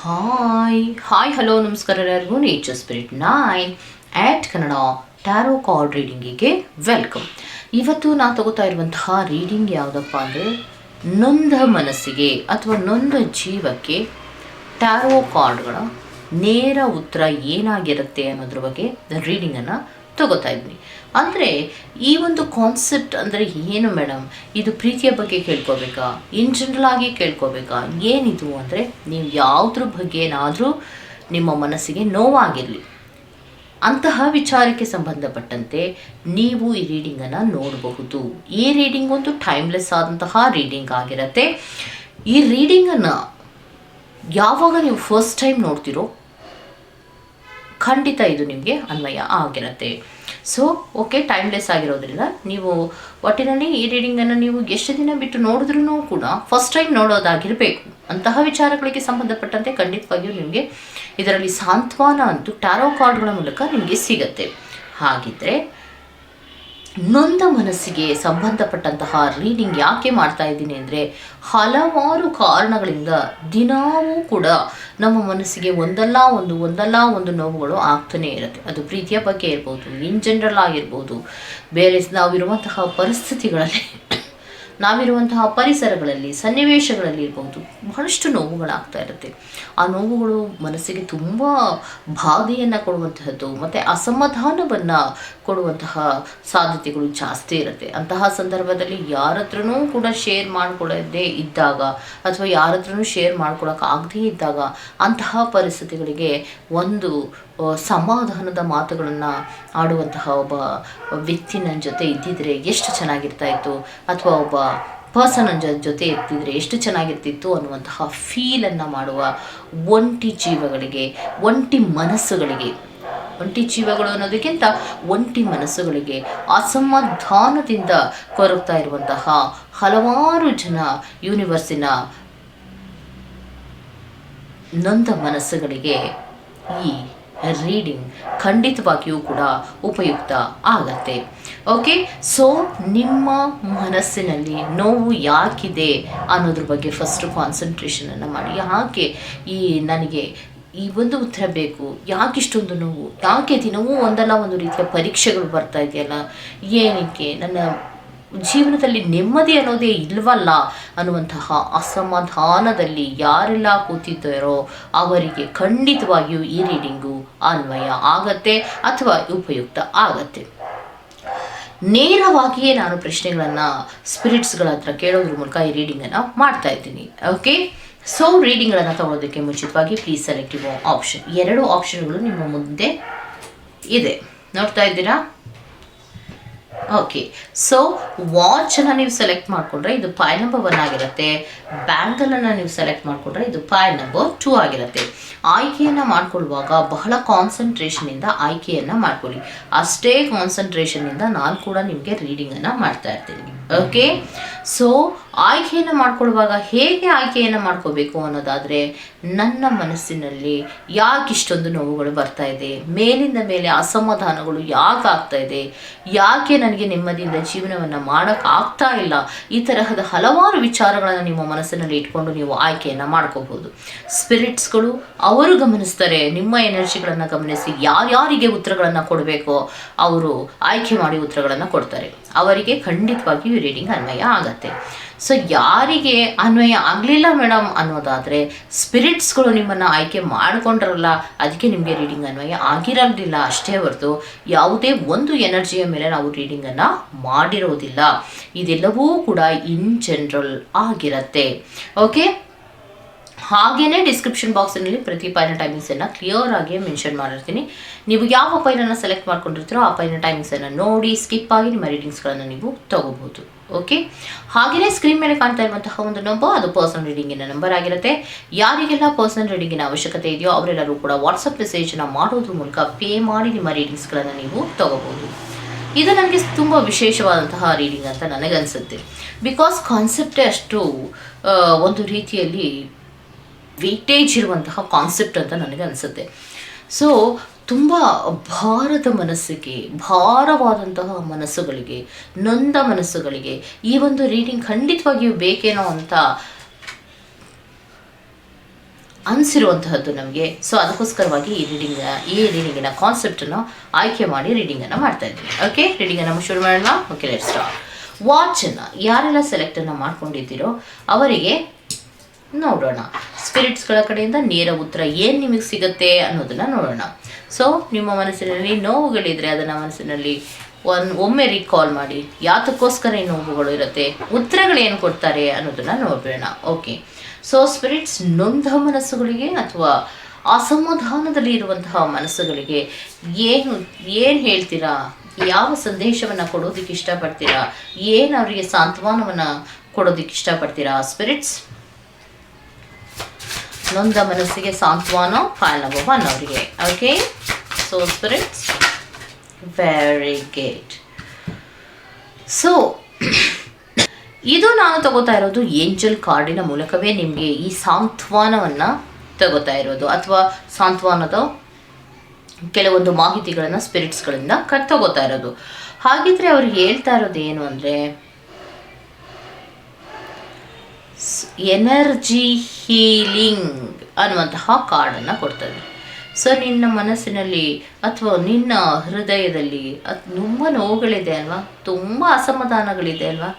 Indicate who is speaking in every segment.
Speaker 1: Hi hi hello ನಮಸ್ಕಾರ ಎಲ್ಲರಿಗೂ. Nature spirit nine at Kannada tarot card ರೀಡಿಂಗಿಗೆ welcome ಇವತ್ತು ನಾನು ತಗೋತಾ ಇರುವಂತಹ ರೀಡಿಂಗ್ ಯಾವುದಪ್ಪ ಅಂದರೆ, ನೊಂದ ಮನಸ್ಸಿಗೆ ಅಥವಾ ನೊಂದ ಜೀವಕ್ಕೆ ಟ್ಯಾರೋ ಕಾರ್ಡ್ಗಳ ನೇರ ಉತ್ತರ ಏನಾಗಿರುತ್ತೆ ಅನ್ನೋದ್ರ ಬಗ್ಗೆ ರೀಡಿಂಗನ್ನು ತಗೋತಾ ಇದ್ದೀನಿ ಅಂದರೆ ಈ ಒಂದು ಕಾನ್ಸೆಪ್ಟ್ ಅಂದರೆ ಏನು ಮೇಡಮ್ ಇದು ಪ್ರೀತಿಯ ಬಗ್ಗೆ ಕೇಳ್ಕೋಬೇಕಾ? ಇನ್ ಜನರಲ್ ಆಗಿ ಕೇಳ್ಕೋಬೇಕಾ? ಏನಿದು ಅಂದರೆ ನೀವು ಯಾವುದ್ರ ಬಗ್ಗೆ ಏನಾದರೂ ನಿಮ್ಮ ಮನಸ್ಸಿಗೆ ನೋವಾಗಿರಲಿ. ಅಂತಹ ವಿಚಾರಕ್ಕೆ ಸಂಬಂಧಪಟ್ಟಂತೆ ನೀವು ಈ ರೀಡಿಂಗನ್ನು ನೋಡಬಹುದು. ಈ ರೀಡಿಂಗ್ ಒಂದು ಟೈಮ್ಲೆಸ್ ಆದಂತಹ ರೀಡಿಂಗ್ ಆಗಿರತ್ತೆ. ಈ ರೀಡಿಂಗನ್ನು ಯಾವಾಗ ನೀವು ಫಸ್ಟ್ ಟೈಮ್ ನೋಡ್ತಿರೋ ಖಂಡಿತ ಇದು ನಿಮಗೆ ಅನ್ವಯ ಆಗಿರುತ್ತೆ. ಸೊ ಓಕೆ ಟೈಮ್ಲೆಸ್ ಆಗಿರೋದ್ರಿಂದ ನೀವು ಒಟ್ಟಿನಲ್ಲಿ ಈ ರೀಡಿಂಗನ್ನು ನೀವು ಎಷ್ಟು ದಿನ ಬಿಟ್ಟು ನೋಡಿದ್ರೂ ಕೂಡ ಫಸ್ಟ್ ಟೈಮ್ ನೋಡೋದಾಗಿರಬೇಕು. ಅಂತಹ ವಿಚಾರಗಳಿಗೆ ಸಂಬಂಧಪಟ್ಟಂತೆ ಖಂಡಿತವಾಗಿಯೂ ನಿಮಗೆ ಇದರಲ್ಲಿ ಸಾಂತ್ವನ ಅಂತೂ ಟ್ಯಾರೋ ಕಾರ್ಡ್ಗಳ ಮೂಲಕ ನಿಮಗೆ ಸಿಗತ್ತೆ. ಹಾಗಿದ್ರೆ ನೊಂದ ಮನಸ್ಸಿಗೆ ಸಂಬಂಧಪಟ್ಟಂತಹ ರೀಡಿಂಗ್ ಯಾಕೆ ಮಾಡ್ತಾ ಇದ್ದೀನಿ ಅಂದರೆ ಹಲವಾರು ಕಾರಣಗಳಿಂದ ದಿನಾವೂ ಕೂಡ ನಮ್ಮ ಮನಸ್ಸಿಗೆ ಒಂದಲ್ಲ ಒಂದು ಒಂದಲ್ಲ ಒಂದು ನೋವುಗಳು ಆಗ್ತಾನೇ ಇರುತ್ತೆ. ಅದು ಪ್ರೀತಿಯ ಬಗ್ಗೆ ಇರ್ಬೋದು ಇನ್ ಜನರಲ್ ಆಗಿರ್ಬೋದು, ಬೇರೆ ನಾವಿರುವಂತಹ ಪರಿಸ್ಥಿತಿಗಳಲ್ಲಿ ನಾವಿರುವಂತಹ ಪರಿಸರಗಳಲ್ಲಿ, ಸನ್ನಿವೇಶಗಳಲ್ಲಿ ಇರ್ಬೋದು ಬಹಳಷ್ಟು ನೋವುಗಳಾಗ್ತಾ ಇರುತ್ತೆ. ಆ ನೋವುಗಳು ಮನಸ್ಸಿಗೆ ತುಂಬ ಬಾಧೆಯನ್ನು ಕೊಡುವಂತಹದ್ದು, ಮತ್ತು ಅಸಮಾಧಾನವನ್ನು ಕೊಡುವಂತಹ ಸಾಧ್ಯತೆಗಳು ಜಾಸ್ತಿ ಇರುತ್ತೆ. ಅಂತಹ ಸಂದರ್ಭದಲ್ಲಿ ಯಾರ ಹತ್ರನೂ ಕೂಡ ಶೇರ್ ಮಾಡಿಕೊಳ್ಳದೇ ಇದ್ದಾಗ, ಅಥವಾ ಯಾರ ಹತ್ರನೂ ಶೇರ್ ಮಾಡ್ಕೊಳಕ್ಕಾಗದೇ ಇದ್ದಾಗ, ಅಂತಹ ಪರಿಸ್ಥಿತಿಗಳಿಗೆ ಒಂದು ಸಮಾಧಾನದ ಮಾತುಗಳನ್ನು ಆಡುವಂತಹ ಒಬ್ಬ ವ್ಯಕ್ತಿ ಜೊತೆ ಇದ್ದಿದ್ರೆ ಎಷ್ಟು ಚೆನ್ನಾಗಿರ್ತಾ ಇತ್ತು, ಅಥವಾ ಒಬ್ಬ ಪರ್ಸನ್ ಜೊತೆ ಇರ್ತಿದ್ರೆ ಎಷ್ಟು ಚೆನ್ನಾಗಿರ್ತಿತ್ತು ಅನ್ನುವಂತಹ ಫೀಲನ್ನು ಮಾಡುವ ಒಂಟಿ ಜೀವಗಳಿಗೆ, ಒಂಟಿ ಮನಸ್ಸುಗಳಿಗೆ. ಒಂಟಿ ಜೀವಗಳು ಅನ್ನೋದಕ್ಕಿಂತ ಒಂಟಿ ಮನಸ್ಸುಗಳಿಗೆ ಅಸಮಾಧಾನದಿಂದ ಕೊರಗ್ತಾ ಇರುವಂತಹ ಹಲವಾರು ಜನ ಯೂನಿವರ್ಸಿನ ನೊಂದ ಮನಸ್ಸುಗಳಿಗೆ ಈ ರೀಡಿಂಗ್ ಖಂಡಿತವಾಗಿಯೂ ಕೂಡ ಉಪಯುಕ್ತ ಆಗತ್ತೆ. ಓಕೆ ಸೊ ನಿಮ್ಮ ಮನಸ್ಸಿನಲ್ಲಿ ನೋವು ಯಾಕಿದೆ ಅನ್ನೋದ್ರ ಬಗ್ಗೆ ಫಸ್ಟು ಕಾನ್ಸಂಟ್ರೇಷನನ್ನು ಮಾಡಿ. ಯಾಕೆ ಈ ನನಗೆ ಈ ಒಂದು ಉತ್ತರ ಬೇಕು? ಯಾಕೆ ಇಷ್ಟೊಂದು ನೋವು? ಯಾಕೆ ದಿನವೂ ಒಂದಲ್ಲ ಒಂದು ರೀತಿಯ ಪರೀಕ್ಷೆಗಳು ಬರ್ತಾ ಇದೆಯಲ್ಲ? ಏನಕ್ಕೆ? ನನ್ನ ಜೀವನದಲ್ಲಿ ನೆಮ್ಮದಿ ಅನ್ನೋದೇ ಇಲ್ವಲ್ಲ ಅನ್ನುವಂತಹ ಅಸಮಾಧಾನದಲ್ಲಿ ಯಾರೆಲ್ಲ ಕೂತಿದ್ದಾರೋ ಅವರಿಗೆ ಖಂಡಿತವಾಗಿಯೂ ಈ ರೀಡಿಂಗು ಅನ್ವಯ ಆಗತ್ತೆ ಅಥವಾ ಉಪಯುಕ್ತ ಆಗತ್ತೆ. ನೇರವಾಗಿಯೇ ನಾನು ಪ್ರಶ್ನೆಗಳನ್ನು ಸ್ಪಿರಿಟ್ಸ್ಗಳ ಹತ್ರ ಕೇಳೋದ್ರ ಮೂಲಕ ಈ ರೀಡಿಂಗನ್ನು ಮಾಡ್ತಾ ಇದ್ದೀನಿ. ಓಕೆ ಸೊ ರೀಡಿಂಗ್ಗಳನ್ನು ತಗೊಳ್ಳೋದಕ್ಕೆ ಮುಂಚಿತವಾಗಿ ಪ್ಲೀಸ್ ಸೆಲೆಕ್ಟಿವ್ ಆಪ್ಷನ್ ಎರಡು ಆಪ್ಷನ್ಗಳು ನಿಮ್ಮ ಮುಂದೆ ಇದೆ. ನೋಡ್ತಾ ಇದ್ದೀರಾ? ಓಕೆ ಸೊ ವಾಚನ್ನು ನೀವು ಸೆಲೆಕ್ಟ್ ಮಾಡಿಕೊಂಡ್ರೆ ಇದು ಪಾಯ್ ನಂಬರ್ ಒನ್ ಆಗಿರುತ್ತೆ. ಬ್ಯಾಂಗಲನ್ನು ನೀವು ಸೆಲೆಕ್ಟ್ ಮಾಡಿಕೊಂಡ್ರೆ ಇದು ಪಾಯ್ ನಂಬರ್ ಟೂ ಆಗಿರುತ್ತೆ. ಆಯ್ಕೆಯನ್ನು ಮಾಡ್ಕೊಳ್ಳುವಾಗ ಬಹಳ ಕಾನ್ಸಂಟ್ರೇಷನಿಂದ ಆಯ್ಕೆಯನ್ನು ಮಾಡ್ಕೊಳ್ಳಿ. ಅಷ್ಟೇ ಕಾನ್ಸಂಟ್ರೇಷನಿಂದ ನಾನು ಕೂಡ ನಿಮಗೆ ರೀಡಿಂಗನ್ನು ಮಾಡ್ತಾ ಇರ್ತೀನಿ. ಓಕೆ ಸೊ ಆಯ್ಕೆಯನ್ನು ಮಾಡ್ಕೊಳ್ಳುವಾಗ ಹೇಗೆ ಆಯ್ಕೆಯನ್ನು ಮಾಡ್ಕೋಬೇಕು ಅನ್ನೋದಾದರೆ ನನ್ನ ಮನಸ್ಸಿನಲ್ಲಿ ಯಾಕೆ ಇಷ್ಟೊಂದು ನೋವುಗಳು ಬರ್ತಾ ಇದೆ, ಮೇಲಿಂದ ಮೇಲೆ ಅಸಮಾಧಾನಗಳು ಯಾಕೆ ಆಗ್ತಾ ಇದೆ, ಯಾಕೆ ನನಗೆ ನೆಮ್ಮದಿಯಿಂದ ಜೀವನವನ್ನು ಮಾಡೋಕ್ಕಾಗ್ತಾ ಇಲ್ಲ, ಈ ತರಹದ ಹಲವಾರು ವಿಚಾರಗಳನ್ನು ನಿಮ್ಮ ಮನಸ್ಸಿನಲ್ಲಿ ಇಟ್ಕೊಂಡು ನೀವು ಆಯ್ಕೆಯನ್ನು ಮಾಡ್ಕೋಬಹುದು. ಸ್ಪಿರಿಟ್ಸ್ಗಳು ಅವರು ಗಮನಿಸ್ತಾರೆ, ನಿಮ್ಮ ಎನರ್ಜಿಗಳನ್ನು ಗಮನಿಸಿ ಯಾರ್ಯಾರಿಗೆ ಉತ್ತರಗಳನ್ನು ಕೊಡಬೇಕೋ ಅವರು ಆಯ್ಕೆ ಮಾಡಿ ಉತ್ತರಗಳನ್ನು ಕೊಡ್ತಾರೆ. ಅವರಿಗೆ ಖಂಡಿತವಾಗಿಯೂ ರೀಡಿಂಗ್ ಅನ್ವಯ ಆಗತ್ತೆ. ಸೊ ಯಾರಿಗೆ ಅನ್ವಯ ಆಗಲಿಲ್ಲ ಮೇಡಮ್ ಅನ್ನೋದಾದರೆ ಸ್ಪಿರಿಟ್ಸ್ಗಳು ನಿಮ್ಮನ್ನು ಆಯ್ಕೆ ಮಾಡಿಕೊಂಡ್ರಲ್ಲ, ಅದಕ್ಕೆ ನಿಮಗೆ ರೀಡಿಂಗ್ ಅನ್ವಯ ಆಗಿರಲಿಲ್ಲ ಅಷ್ಟೇ ಹೊರತು, ಯಾವುದೇ ಒಂದು ಎನರ್ಜಿಯ ಮೇಲೆ ನಾವು ರೀಡಿಂಗನ್ನು ಮಾಡಿರೋದಿಲ್ಲ. ಇದೆಲ್ಲವೂ ಕೂಡ ಇನ್ ಜನರಲ್ ಆಗಿರತ್ತೆ. ಓಕೆ ಹಾಗೇನೇ ಡಿಸ್ಕ್ರಿಪ್ಷನ್ ಬಾಕ್ಸಿನಲ್ಲಿ ಪ್ರತಿ ಪೈನ ಟೈಮಿಂಗ್ಸನ್ನು ಕ್ಲಿಯರ್ ಆಗಿ ಮೆನ್ಷನ್ ಮಾಡಿರ್ತೀನಿ. ನೀವು ಯಾವ ಪೈನನ್ನು ಸೆಲೆಕ್ಟ್ ಮಾಡ್ಕೊಂಡಿರ್ತೀರೋ, ಆ ಪೈನ ಟೈಮಿಂಗ್ಸನ್ನು ನೋಡಿ ಸ್ಕಿಪ್ ಆಗಿ ನಿಮ್ಮ ರೀಡಿಂಗ್ಸ್ಗಳನ್ನು ನೀವು ತಗೋಬಹುದು. ಓಕೆ ಹಾಗೆಯೇ ಸ್ಕ್ರೀನ್ ಮೇಲೆ ಕಾಣ್ತಾ ಇರುವಂತಹ ಒಂದು ನಂಬರ್ ಅದು ಪರ್ಸನಲ್ ರೀಡಿಂಗಿನ ನಂಬರ್ ಆಗಿರುತ್ತೆ. ಯಾರಿಗೆಲ್ಲ ಪರ್ಸನಲ್ ರೀಡಿಂಗಿನ ಅವಶ್ಯಕತೆ ಇದೆಯೋ ಅವರೆಲ್ಲರೂ ಕೂಡ ವಾಟ್ಸಪ್ ಮೆಸೇಜನ್ನು ಮಾಡೋದ್ರ ಮೂಲಕ ಪೇ ಮಾಡಿ ನಿಮ್ಮ ರೀಡಿಂಗ್ಸ್ಗಳನ್ನು ನೀವು ತಗೋಬಹುದು. ಇದು ನನಗೆ ತುಂಬ ವಿಶೇಷವಾದಂತಹ ರೀಡಿಂಗ್ ಅಂತ ನನಗನ್ಸುತ್ತೆ. ಬಿಕಾಸ್ ಕಾನ್ಸೆಪ್ಟೇ ಅಷ್ಟು ಒಂದು ರೀತಿಯಲ್ಲಿ ವೇಟೇಜ್ ಇರುವಂತಹ ಕಾನ್ಸೆಪ್ಟ್ ಅಂತ ನನಗೆ ಅನಿಸುತ್ತೆ ಸೊ ತುಂಬ ಭಾರದ ಮನಸ್ಸಿಗೆ, ಭಾರವಾದಂತಹ ಮನಸ್ಸುಗಳಿಗೆ, ನೊಂದ ಮನಸ್ಸುಗಳಿಗೆ ಈ ಒಂದು ರೀಡಿಂಗ್ ಖಂಡಿತವಾಗಿಯೂ ಬೇಕೇನೋ ಅಂತ ಅನಿಸಿರುವಂತಹದ್ದು ನಮಗೆ. ಸೊ ಅದಕ್ಕೋಸ್ಕರವಾಗಿ ಈ ರೀಡಿಂಗ್, ಈ ರೀಡಿಂಗಿನ ಕಾನ್ಸೆಪ್ಟನ್ನು ಆಯ್ಕೆ ಮಾಡಿ ರೀಡಿಂಗನ್ನು ಮಾಡ್ತಾ ಇದ್ವಿ. ಓಕೆ ರೀಡಿಂಗನ್ನು ಶುರು ಮಾಡೋಣ. ಓಕೆ ಲೆಟ್ ಸ್ಟಾರ್ಟ್ ವಾಚನ್ನು ಯಾರೆಲ್ಲ ಸೆಲೆಕ್ಟನ್ನು ಮಾಡ್ಕೊಂಡಿದ್ದೀರೋ ಅವರಿಗೆ ನೋಡೋಣ. ಸ್ಪಿರಿಟ್ಸ್ಗಳ ಕಡೆಯಿಂದ ನೇರ ಉತ್ತರ ಏನು ನಿಮಗೆ ಸಿಗುತ್ತೆ ಅನ್ನೋದನ್ನ ನೋಡೋಣ. ಸೊ ನಿಮ್ಮ ಮನಸ್ಸಿನಲ್ಲಿ ನೋವುಗಳಿದ್ರೆ ಅದನ್ನು ಮನಸ್ಸಿನಲ್ಲಿ ಒನ್, ಒಮ್ಮೆ ರೀಕಾಲ್ ಮಾಡಿ. ಯಾತಕ್ಕೋಸ್ಕರ ಈ ನೋವುಗಳು ಇರುತ್ತೆ? ಉತ್ತರಗಳೇನು ಕೊಡ್ತಾರೆ ಅನ್ನೋದನ್ನ ನೋಡೋಣ ಓಕೆ ಸೊ ಸ್ಪಿರಿಟ್ಸ್ ನೊಂದ ಮನಸ್ಸುಗಳಿಗೆ ಅಥವಾ ಅಸಮಾಧಾನದಲ್ಲಿ ಇರುವಂತಹ ಮನಸ್ಸುಗಳಿಗೆ ಏನು ಏನು ಹೇಳ್ತೀರಾ? ಯಾವ ಸಂದೇಶವನ್ನು ಕೊಡೋದಕ್ಕೆ ಇಷ್ಟಪಡ್ತೀರಾ? ಏನು ಅವರಿಗೆ ಸಾಂತ್ವನವನ್ನು ಕೊಡೋದಕ್ಕೆ ಇಷ್ಟಪಡ್ತೀರಾ? ಸ್ಪಿರಿಟ್ಸ್ ನೊಂದ ಮನಸ್ಸಿಗೆ ಸಾಂತ್ವನ ಫೈಲ್ ನಂಬರ್ ಅವರಿಗೆ okay so spirits? Very great so ಇದು ನಾನು ತಗೋತಾ ಇರೋದು ಏಂಜಲ್ ಕಾರ್ಡಿನ ಮೂಲಕವೇ ನಿಮಗೆ ಈ ಸಾಂತ್ವನವನ್ನು ತಗೋತಾ ಇರೋದು, ಅಥವಾ ಸಾಂತ್ವನದ ಕೆಲವೊಂದು ಮಾಹಿತಿಗಳನ್ನು ಸ್ಪಿರಿಟ್ಸ್ಗಳಿಂದ ಕ, ತಗೋತಾ ಇರೋದು. ಹಾಗಿದ್ರೆ ಅವ್ರು ಹೇಳ್ತಾ ಇರೋದು ಏನು ಅಂದರೆ ಎನರ್ಜಿ ಹೀಲಿಂಗ್ ಅನ್ನುವಂತಹ ಕಾರ್ಡನ್ನು ಕೊಡ್ತದೆ ಸೊ ನಿನ್ನ ಮನಸ್ಸಿನಲ್ಲಿ ಅಥವಾ ನಿನ್ನ ಹೃದಯದಲ್ಲಿ ಅತ್ ತುಂಬ ನೋವುಗಳಿದೆ ಅಲ್ವಾ? ತುಂಬ ಅಸಮಾಧಾನಗಳಿದೆ ಅಲ್ವಾ?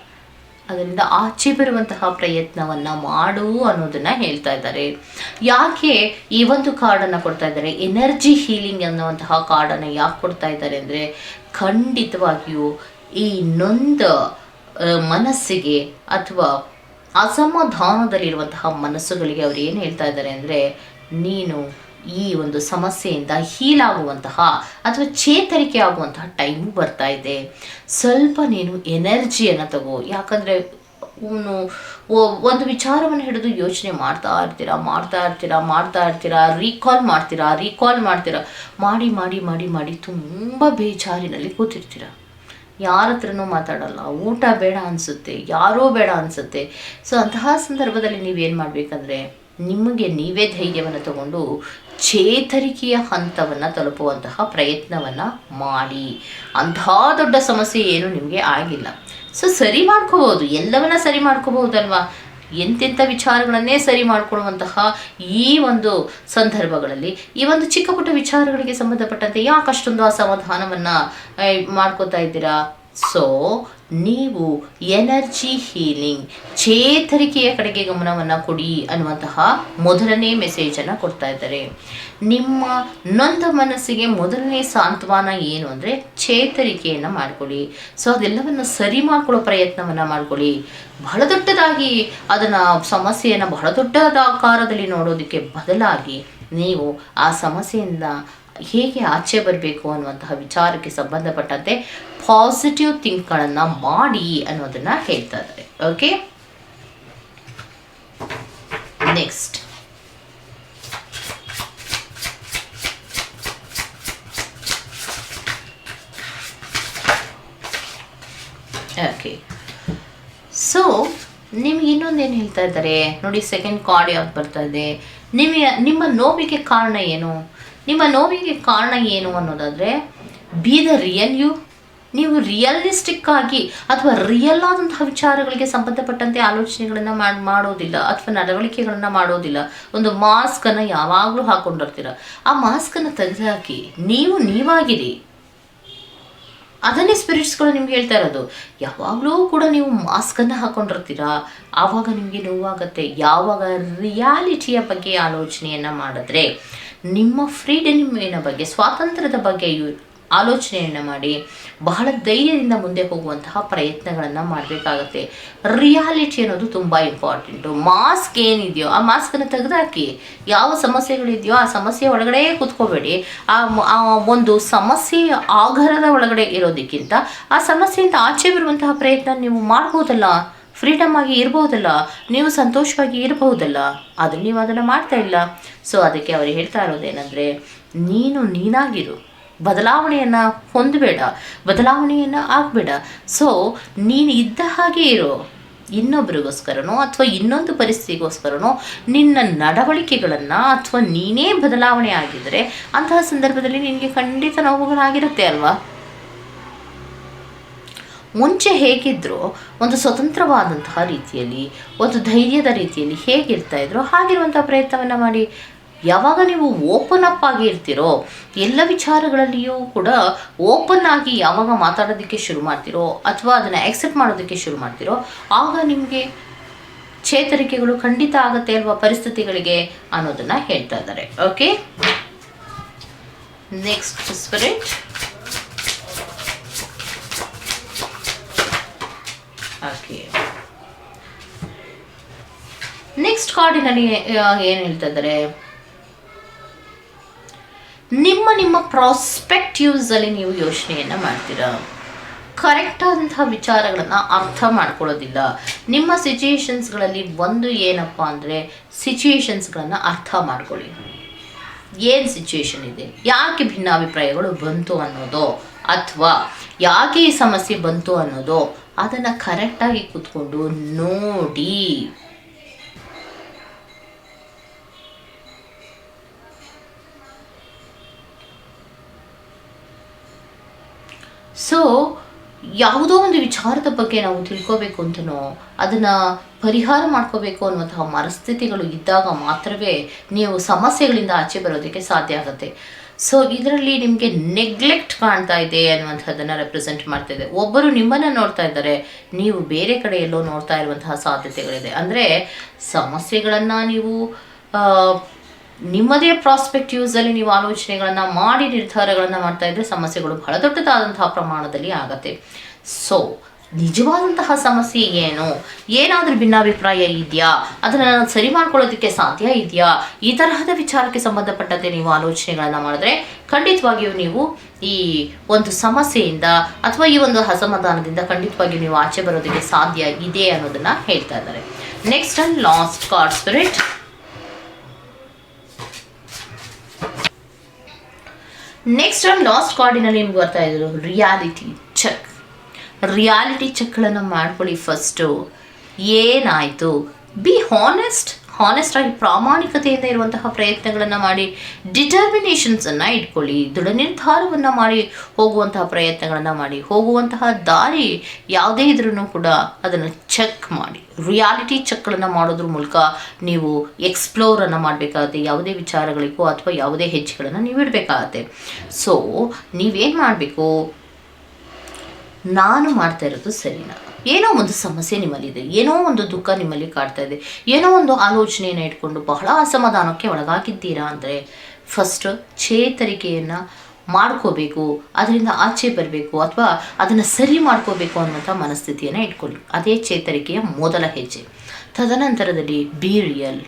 Speaker 1: ಅದರಿಂದ ಆಚೆ ಬರುವಂತಹ ಪ್ರಯತ್ನವನ್ನು ಮಾಡು ಅನ್ನೋದನ್ನ ಹೇಳ್ತಾ ಇದ್ದಾರೆ. ಯಾಕೆ ಈ ಒಂದು ಕಾರ್ಡನ್ನು ಕೊಡ್ತಾ ಇದ್ದಾರೆ? ಎನರ್ಜಿ ಹೀಲಿಂಗ್ ಅನ್ನುವಂತಹ ಕಾರ್ಡನ್ನು ಯಾಕೆ ಕೊಡ್ತಾ ಇದ್ದಾರೆ ಅಂದರೆ, ಖಂಡಿತವಾಗಿಯೂ ಈ ನೊಂದ ಮನಸ್ಸಿಗೆ ಅಥವಾ ಅಸಮಾಧಾನದಲ್ಲಿರುವಂತಹ ಮನಸ್ಸುಗಳಿಗೆ ಅವ್ರು ಏನು ಹೇಳ್ತಾ ಇದ್ದಾರೆ ಅಂದರೆ, ನೀನು ಈ ಒಂದು ಸಮಸ್ಯೆಯಿಂದ ಹೀಲ್ ಆಗುವಂತಹ ಅಥವಾ ಚೇತರಿಕೆ ಆಗುವಂತಹ ಟೈಮು ಬರ್ತಾ ಇದೆ. ಸ್ವಲ್ಪ ನೀನು ಎನರ್ಜಿಯನ್ನು ತಗೋ. ಯಾಕಂದರೆ ಅವನು ಒಂದು ವಿಚಾರವನ್ನು ಹಿಡಿದು ಯೋಚನೆ ಮಾಡ್ತಾ ಇರ್ತೀರಾ ಮಾಡ್ತಾ ಇರ್ತೀರಾ ಮಾಡ್ತಾ ಇರ್ತೀರಾ ರೀಕಾಲ್ ಮಾಡ್ತೀರಾ ರೀಕಾಲ್ ಮಾಡ್ತೀರಾ, ಮಾಡಿ ಮಾಡಿ ಮಾಡಿ ಮಾಡಿ ತುಂಬ ಬೇಜಾರಿನಲ್ಲಿ ಕೂತಿರ್ತೀರ. ಯಾರ ಹತ್ರನೂ ಮಾತಾಡಲ್ಲ. ಊಟ ಬೇಡ ಅನಿಸುತ್ತೆ, ಯಾರೋ ಬೇಡ ಅನಿಸುತ್ತೆ. ಸೊ ಅಂತಹ ಸಂದರ್ಭದಲ್ಲಿ ನೀವೇನು ಮಾಡಬೇಕಂದ್ರೆ, ನಿಮಗೆ ನೀವೇ ಧೈರ್ಯವನ್ನು ತಗೊಂಡು ಚೇತರಿಕೆಯ ಹಂತವನ್ನು ತಲುಪುವಂತಹ ಪ್ರಯತ್ನವನ್ನು ಮಾಡಿ. ಅಂತಹ ದೊಡ್ಡ ಸಮಸ್ಯೆ ಏನು ನಿಮಗೆ ಆಗಿಲ್ಲ. ಸೊ ಸರಿ ಮಾಡ್ಕೋಬೋದು ಎಲ್ಲವನ್ನ ಸರಿ ಮಾಡ್ಕೋಬಹುದಲ್ವಾ? ಎಂತೆಂಥ ವಿಚಾರಗಳನ್ನೇ ಸರಿ ಮಾಡ್ಕೊಳ್ಳುವಂತಹ ಈ ಒಂದು ಸಂದರ್ಭಗಳಲ್ಲಿ, ಈ ಒಂದು ಚಿಕ್ಕ ಪುಟ್ಟ ವಿಚಾರಗಳಿಗೆ ಸಂಬಂಧಪಟ್ಟಂತೆ ಯಾಕಷ್ಟೊಂದು ಅಸಮಾಧಾನವನ್ನು ಮಾಡ್ಕೋತಾ ಇದ್ದೀರಾ? ಸೊ ನೀವು ಎನರ್ಜಿ ಹೀಲಿಂಗ್ ಚೇತರಿಕೆಯ ಕಡೆಗೆ ಗಮನವನ್ನು ಕೊಡಿ ಅನ್ನುವಂತಹ ಮೊದಲನೇ ಮೆಸೇಜನ್ನು ಕೊಡ್ತಾ ಇದ್ದಾರೆ. ನಿಮ್ಮ ನೊಂದ ಮನಸ್ಸಿಗೆ ಮೊದಲನೇ ಸಾಂತ್ವನ ಏನು ಅಂದರೆ ಚೇತರಿಕೆಯನ್ನು ಮಾಡ್ಕೊಳ್ಳಿ. ಸೊ ಅದೆಲ್ಲವನ್ನು ಸರಿ ಮಾಡ್ಕೊಳ್ಳೋ ಪ್ರಯತ್ನವನ್ನು ಮಾಡ್ಕೊಳ್ಳಿ. ಬಹಳ ದೊಡ್ಡದಾಗಿ ಅದನ್ನು ಸಮಸ್ಯೆಯನ್ನು ಬಹಳ ದೊಡ್ಡದ ಆಕಾರದಲ್ಲಿ ನೋಡೋದಕ್ಕೆ ಬದಲಾಗಿ ನೀವು ಆ ಸಮಸ್ಯೆಯಿಂದ ಹೇಗೆ ಆಚೆ ಬರಬೇಕು ಅನ್ನುವಂತಹ ವಿಚಾರಕ್ಕೆ ಸಂಬಂಧಪಟ್ಟಂತೆ ಪಾಸಿಟಿವ್ ಥಿಂಕ್ಗಳನ್ನು ಮಾಡಿ ಅನ್ನೋದನ್ನು ಹೇಳ್ತಾ ಇದ್ದಾರೆ. ಓಕೆ ನೆಕ್ಸ್ಟ್ ಓಕೆ ಸೊ ನಿಮ್ಗೆ ಇನ್ನೊಂದೇನು ಹೇಳ್ತಾ ಇದ್ದಾರೆ? ನೋಡಿ ಸೆಕೆಂಡ್ ಕಾರ್ಡ್ ಯಾವ್ದು ಬರ್ತಾ ಇದೆ? ನಿಮಗೆ, ನಿಮ್ಮ ನೋವಿಗೆ ಕಾರಣ ಏನು? ನಿಮ್ಮ ನೋವಿಗೆ ಕಾರಣ ಏನು ಅನ್ನೋದಾದರೆ ಬಿ ದ ರಿಯಲ್ ಯು ನೀವು ರಿಯಲಿಸ್ಟಿಕ್ ಆಗಿ ಅಥವಾ ರಿಯಲ್ ಆದಂತಹ ವಿಚಾರಗಳಿಗೆ ಸಂಬಂಧಪಟ್ಟಂತೆ ಆಲೋಚನೆಗಳನ್ನು ಮಾಡಿ ಮಾಡೋದಿಲ್ಲ ಅಥವಾ ನಡವಳಿಕೆಗಳನ್ನು ಮಾಡೋದಿಲ್ಲ. ಒಂದು ಮಾಸ್ಕನ್ನು ಯಾವಾಗಲೂ ಹಾಕೊಂಡಿರ್ತೀರ. ಆ ಮಾಸ್ಕನ್ನು ತೆಗೆದುಹಾಕಿ ನೀವು ನೀವಾಗಿರಿ. ಅದನ್ನೇ ಸ್ಪಿರಿಟ್ಸ್ಗಳು ನಿಮ್ಗೆ ಹೇಳ್ತಾ ಇರೋದು. ಯಾವಾಗಲೂ ಕೂಡ ನೀವು ಮಾಸ್ಕನ್ನು ಹಾಕೊಂಡಿರ್ತೀರಾ. ಆವಾಗ ನಿಮಗೆ ನೋವಾಗತ್ತೆ. ಯಾವಾಗ ರಿಯಾಲಿಟಿಯ ಬಗ್ಗೆ ಆಲೋಚನೆಯನ್ನು ಮಾಡಿದ್ರೆ. ನಿಮ್ಮ ಫ್ರೀಡಮಿನ ಬಗ್ಗೆ, ಸ್ವಾತಂತ್ರ್ಯದ ಬಗ್ಗೆ ಆಲೋಚನೆಯನ್ನು ಮಾಡಿ, ಬಹಳ ಧೈರ್ಯದಿಂದ ಮುಂದೆ ಹೋಗುವಂತಹ ಪ್ರಯತ್ನಗಳನ್ನು ಮಾಡಬೇಕಾಗತ್ತೆ. ರಿಯಾಲಿಟಿ ಅನ್ನೋದು ತುಂಬ ಇಂಪಾರ್ಟೆಂಟು ಮಾಸ್ಕ್ ಏನಿದೆಯೋ, ಆ ಮಾಸ್ಕನ್ನು ತೆಗೆದಾಕಿ. ಯಾವ ಸಮಸ್ಯೆಗಳಿದೆಯೋ, ಆ ಸಮಸ್ಯೆ ಒಳಗಡೆ ಕೂತ್ಕೋಬೇಡಿ. ಆ ಒಂದು ಸಮಸ್ಯೆ ಆಗರದ ಒಳಗಡೆ ಇರೋದಕ್ಕಿಂತ, ಆ ಸಮಸ್ಯೆಯಿಂದ ಆಚೆ ಬರುವಂತಹ ಪ್ರಯತ್ನ ನೀವು ಮಾಡ್ಬೋದಲ್ಲ? ಫ್ರೀಡಮ್ ಆಗಿ ಇರಬಹುದಲ್ಲ ನೀವು ಸಂತೋಷವಾಗಿ ಇರಬಹುದಲ್ಲ ಆದರೆ ನೀವು ಅದನ್ನು ಮಾಡ್ತಾ ಇಲ್ಲ. ಸೊ ಅದಕ್ಕೆ ಅವರು ಹೇಳ್ತಾ ಇರೋದೇನೆಂದರೆ, ನೀನು ನೀನಾಗಿರು. ಬದಲಾವಣೆಯನ್ನು ಹೊಂದಬೇಡ. ಬದಲಾವಣೆಯನ್ನು ಆಗಬೇಡ. ಸೊ ನೀನು ಇದ್ದ ಹಾಗೆ ಇರೋ. ಇನ್ನೊಬ್ಬರಿಗೋಸ್ಕರನೋ ಅಥವಾ ಇನ್ನೊಂದು ಪರಿಸ್ಥಿತಿಗೋಸ್ಕರನೋ ನಿನ್ನ ನಡವಳಿಕೆಗಳನ್ನು ಅಥವಾ ನೀನೇ ಬದಲಾವಣೆ ಆಗಿದ್ದರೆ ಅಂತಹ ಸಂದರ್ಭದಲ್ಲಿ ನಿನಗೆ ಖಂಡಿತ ನೋವುಗಳಾಗಿರುತ್ತೆ ಅಲ್ವಾ? ಮುಂಚೆ ಹೇಗಿದ್ರೋ ಒಂದು ಸ್ವತಂತ್ರವಾದಂತಹ ರೀತಿಯಲ್ಲಿ, ಒಂದು ಧೈರ್ಯದ ರೀತಿಯಲ್ಲಿ ಹೇಗಿರ್ತಾ ಇದ್ರೋ ಹಾಗಿರುವಂಥ ಪ್ರಯತ್ನವನ್ನು ಮಾಡಿ. ಯಾವಾಗ ನೀವು ಓಪನ್ ಅಪ್ ಆಗಿ ಇರ್ತೀರೋ, ಎಲ್ಲ ವಿಚಾರಗಳಲ್ಲಿಯೂ ಕೂಡ ಓಪನ್ ಆಗಿ ಯಾವಾಗ ಮಾತಾಡೋದಕ್ಕೆ ಶುರು ಮಾಡ್ತೀರೋ ಅಥವಾ ಅದನ್ನು ಆಕ್ಸೆಪ್ಟ್ ಮಾಡೋದಕ್ಕೆ ಶುರು ಮಾಡ್ತೀರೋ, ಆಗ ನಿಮಗೆ ಚೇತರಿಕೆಗಳು ಖಂಡಿತ ಆಗುತ್ತೆ ಅಲ್ವಾ ಪರಿಸ್ಥಿತಿಗಳಿಗೆ ಅನ್ನೋದನ್ನು ಹೇಳ್ತಾ ಇದ್ದಾರೆ. Okay next spirit okay next ಕಾರ್ಡಿನಲ್ಲಿ ಏನು ಹೇಳ್ತಾ ಇದ್ದಾರೆ? ನಿಮ್ಮ ನಿಮ್ಮ ಪ್ರಾಸ್ಪೆಕ್ಟ್ ಅಲ್ಲಿ ನೀವು ಯೋಚನೆಯನ್ನ ಮಾಡ್ತೀರಾ? ಕರೆಕ್ಟ್ ಆದಂತಹ ವಿಚಾರಗಳನ್ನು ಅರ್ಥ ಮಾಡ್ಕೊಳ್ಳೋದಿಲ್ಲ. ನಿಮ್ಮ ಸಿಚುಯೇಷನ್ಸ್ಗಳಲ್ಲಿ ಒಂದು ಏನಪ್ಪ ಅಂದರೆ ಸಿಚುಯೇಷನ್ಸ್ಗಳನ್ನು ಅರ್ಥ ಮಾಡ್ಕೊಳ್ಳಿ. ಏನು ಸಿಚುಯೇಷನ್ ಇದೆ? ಯಾಕೆ ಭಿನ್ನಾಭಿಪ್ರಾಯಗಳು ಬಂತು ಅನ್ನೋದು ಅಥವಾ ಯಾಕೆ ಈ ಸಮಸ್ಯೆ ಬಂತು ಅನ್ನೋದು ಅದನ್ನು ಕರೆಕ್ಟಾಗಿ ಕೂತ್ಕೊಂಡು ನೋಡಿ. ಸೊ ಯಾವುದೋ ಒಂದು ವಿಚಾರದ ಬಗ್ಗೆ ನಾವು ತಿಳ್ಕೋಬೇಕು ಅಂತನೋ, ಅದನ್ನು ಪರಿಹಾರ ಮಾಡ್ಕೋಬೇಕು ಅನ್ನುವಂತಹ ಮನಸ್ಥಿತಿಗಳು ಇದ್ದಾಗ ಮಾತ್ರವೇ ನೀವು ಸಮಸ್ಯೆಗಳಿಂದ ಆಚೆ ಬರೋದಕ್ಕೆ ಸಾಧ್ಯ ಆಗುತ್ತೆ. ಸೊ ಇದರಲ್ಲಿ ನಿಮಗೆ ನೆಗ್ಲೆಕ್ಟ್ ಕಾಣ್ತಾ ಇದೆ ಅನ್ನುವಂಥದ್ದನ್ನು ರೆಪ್ರೆಸೆಂಟ್ ಮಾಡ್ತಾ ಇದೆ. ಒಬ್ಬರು ನಿಮ್ಮನ್ನು ನೋಡ್ತಾ ಇದ್ದಾರೆ, ನೀವು ಬೇರೆ ಕಡೆ ಎಲ್ಲೋ ನೋಡ್ತಾ ಇರುವಂತಹ ಸಾಧ್ಯತೆಗಳಿದೆ. ಅಂದರೆ ಸಮಸ್ಯೆಗಳನ್ನು ನೀವು ನಿಮ್ಮದೇ ಪ್ರಾಸ್ಪೆಕ್ಟಿವ್ಸಲ್ಲಿ ನೀವು ಆಲೋಚನೆಗಳನ್ನು ಮಾಡಿ ನಿರ್ಧಾರಗಳನ್ನು ಮಾಡ್ತಾ ಇದ್ರೆ ಸಮಸ್ಯೆಗಳು ಬಹಳ ದೊಡ್ಡದಾದಂತಹ ಪ್ರಮಾಣದಲ್ಲಿ ಆಗತ್ತೆ. ಸೊ ನಿಜವಾದಂತಹ ಸಮಸ್ಯೆ ಏನು? ಏನಾದರೂ ಭಿನ್ನಾಭಿಪ್ರಾಯ ಇದೆಯಾ? ಅದನ್ನು ನಾನು ಸರಿ ಮಾಡ್ಕೊಳ್ಳೋದಕ್ಕೆ ಸಾಧ್ಯ ಇದೆಯಾ? ಈ ತರಹದ ವಿಚಾರಕ್ಕೆ ಸಂಬಂಧಪಟ್ಟಂತೆ ನೀವು ಆಲೋಚನೆಗಳನ್ನು ಮಾಡಿದ್ರೆ ಖಂಡಿತವಾಗಿಯೂ ನೀವು ಈ ಒಂದು ಸಮಸ್ಯೆಯಿಂದ ಅಥವಾ ಈ ಒಂದು ಅಸಮಾಧಾನದಿಂದ ಖಂಡಿತವಾಗಿಯೂ ನೀವು ಆಚೆ ಬರೋದಕ್ಕೆ ಸಾಧ್ಯ ಇದೆ ಅನ್ನೋದನ್ನ ಹೇಳ್ತಾ ಇದ್ದಾರೆ. Next and last card spirit next time last ಕಾರ್ಡಿನಲ್ಲಿ ನಿಮ್ಗೆ ಬರ್ತಾ ಇದ್ರು ರಿಯಾಲಿಟಿ ಚೆಕ್ ರಿಯಾಲಿಟಿ ಚೆಕ್ಗಳನ್ನು ಮಾಡ್ಕೊಳ್ಳಿ ಫಸ್ಟು ಏನಾಯಿತು? ಬಿ ಹಾನೆಸ್ಟ್ ಹಾನೆಸ್ಟ್ ಆಗಿ ಪ್ರಾಮಾಣಿಕತೆಯಿಂದ ಇರುವಂತಹ ಪ್ರಯತ್ನಗಳನ್ನು ಮಾಡಿ ಡಿಟರ್ಮಿನೇಷನ್ಸನ್ನು ಇಟ್ಕೊಳ್ಳಿ ದೃಢ ನಿರ್ಧಾರವನ್ನು ಮಾಡಿ ಹೋಗುವಂತಹ ಪ್ರಯತ್ನಗಳನ್ನು ಮಾಡಿ, ಹೋಗುವಂತಹ ದಾರಿ ಯಾವುದೇ ಇದ್ರೂ ಕೂಡ ಅದನ್ನು ಚೆಕ್ ಮಾಡಿ. ರಿಯಾಲಿಟಿ ಚೆಕ್ಗಳನ್ನು ಮಾಡೋದ್ರ ಮೂಲಕ ನೀವು ಎಕ್ಸ್ಪ್ಲೋರನ್ನು ಮಾಡಬೇಕಾಗುತ್ತೆ. ಯಾವುದೇ ವಿಚಾರಗಳಿಗೂ ಅಥವಾ ಯಾವುದೇ ಹೆಜ್ಜೆಗಳನ್ನು ನೀವು ಇಡಬೇಕಾಗತ್ತೆ. ಸೊ ನೀವೇನು ಮಾಡಬೇಕು? ನಾನು ಮಾಡ್ತಾ ಇರೋದು ಸರಿನಾ? ಏನೋ ಒಂದು ಸಮಸ್ಯೆ ನಿಮ್ಮಲ್ಲಿದೆ, ಏನೋ ಒಂದು ದುಃಖ ನಿಮ್ಮಲ್ಲಿ ಕಾಡ್ತಾ ಇದೆ, ಏನೋ ಒಂದು ಆಲೋಚನೆಯನ್ನು ಇಟ್ಕೊಂಡು ಬಹಳ ಅಸಮಾಧಾನಕ್ಕೆ ಒಳಗಾಗಿದ್ದೀರಾ ಅಂದರೆ ಫಸ್ಟ್ ಚೇತರಿಕೆಯನ್ನು ಮಾಡ್ಕೋಬೇಕು, ಅದರಿಂದ ಆಚೆ ಬರಬೇಕು ಅಥವಾ ಅದನ್ನು ಸರಿ ಮಾಡ್ಕೋಬೇಕು ಅನ್ನೋಂಥ ಮನಸ್ಥಿತಿಯನ್ನು ಇಟ್ಕೊಳ್ಳಿ. ಅದೇ ಚೇತರಿಕೆಯ ಮೊದಲ ಹೆಜ್ಜೆ. ತದನಂತರದಲ್ಲಿ ಬಿ ರಿಯಲ್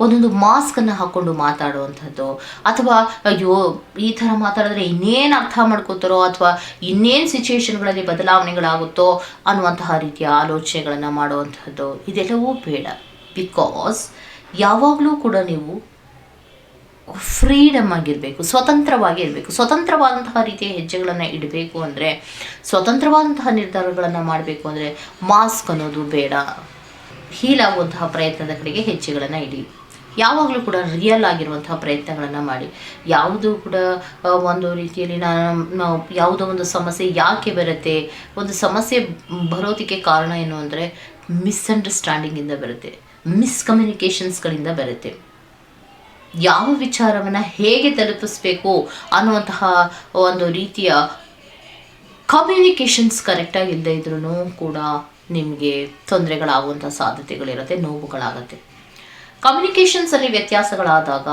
Speaker 1: ಒಂದೊಂದು ಮಾಸ್ಕನ್ನು ಹಾಕ್ಕೊಂಡು ಮಾತಾಡುವಂಥದ್ದು. ಅಥವಾ, ಅಯ್ಯೋ, ಈ ಥರ ಮಾತಾಡಿದ್ರೆ ಇನ್ನೇನು ಅರ್ಥ ಮಾಡ್ಕೋತಾರೋ ಅಥವಾ ಇನ್ನೇನು ಸಿಚುವೇಶನ್ಗಳಲ್ಲಿ ಬದಲಾವಣೆಗಳಾಗುತ್ತೋ ಅನ್ನುವಂತಹ ರೀತಿಯ ಆಲೋಚನೆಗಳನ್ನು ಮಾಡುವಂಥದ್ದು. ಇದೆಲ್ಲವೂ ಬೇಡ. ಬಿಕಾಸ್ ಯಾವಾಗಲೂ ಕೂಡ ನೀವು ಫ್ರೀಡಮ್ ಆಗಿರಬೇಕು ಸ್ವತಂತ್ರವಾಗಿ ಇರಬೇಕು ಸ್ವತಂತ್ರವಾದಂತಹ ರೀತಿಯ ಹೆಜ್ಜೆಗಳನ್ನು ಇಡಬೇಕು ಅಂದರೆ, ಸ್ವತಂತ್ರವಾದಂತಹ ನಿರ್ಧಾರಗಳನ್ನು ಮಾಡಬೇಕು ಅಂದರೆ ಮಾಸ್ಕ್ ಅನ್ನೋದು ಬೇಡ. ಹೀಲಾಗುವಂತಹ ಪ್ರಯತ್ನದ ಕಡೆಗೆ ಹೆಜ್ಜೆಗಳನ್ನು ಇಡಿ. ಯಾವಾಗಲೂ ಕೂಡ ರಿಯಲ್ ಆಗಿರುವಂತಹ ಪ್ರಯತ್ನಗಳನ್ನು ಮಾಡಿ. ಯಾವುದು ಕೂಡ ಒಂದು ರೀತಿಯಲ್ಲಿ ನಾನು ಯಾವುದೋ ಒಂದು ಸಮಸ್ಯೆ ಯಾಕೆ ಬರುತ್ತೆ, ಒಂದು ಸಮಸ್ಯೆ ಬರೋದಕ್ಕೆ ಕಾರಣ ಏನು ಅಂದರೆ ಮಿಸ್ಅಂಡರ್ಸ್ಟ್ಯಾಂಡಿಂಗಿಂದ ಬರುತ್ತೆ ಮಿಸ್ಕಮ್ಯುನಿಕೇಷನ್ಸ್ಗಳಿಂದ ಬರುತ್ತೆ. ಯಾವ ವಿಚಾರವನ್ನು ಹೇಗೆ ತಲುಪಿಸ್ಬೇಕು ಅನ್ನುವಂತಹ ಒಂದು ರೀತಿಯ ಕಮ್ಯುನಿಕೇಷನ್ಸ್ ಕರೆಕ್ಟಾಗಿ ಇಲ್ಲದೆ ಇದ್ರೂ ಕೂಡ ನಿಮಗೆ ತೊಂದರೆಗಳಾಗುವಂಥ ಸಾಧ್ಯತೆಗಳಿರುತ್ತೆ, ನೋವುಗಳಾಗತ್ತೆ. ಕಮ್ಯುನಿಕೇಷನ್ಸಲ್ಲಿ ವ್ಯತ್ಯಾಸಗಳಾದಾಗ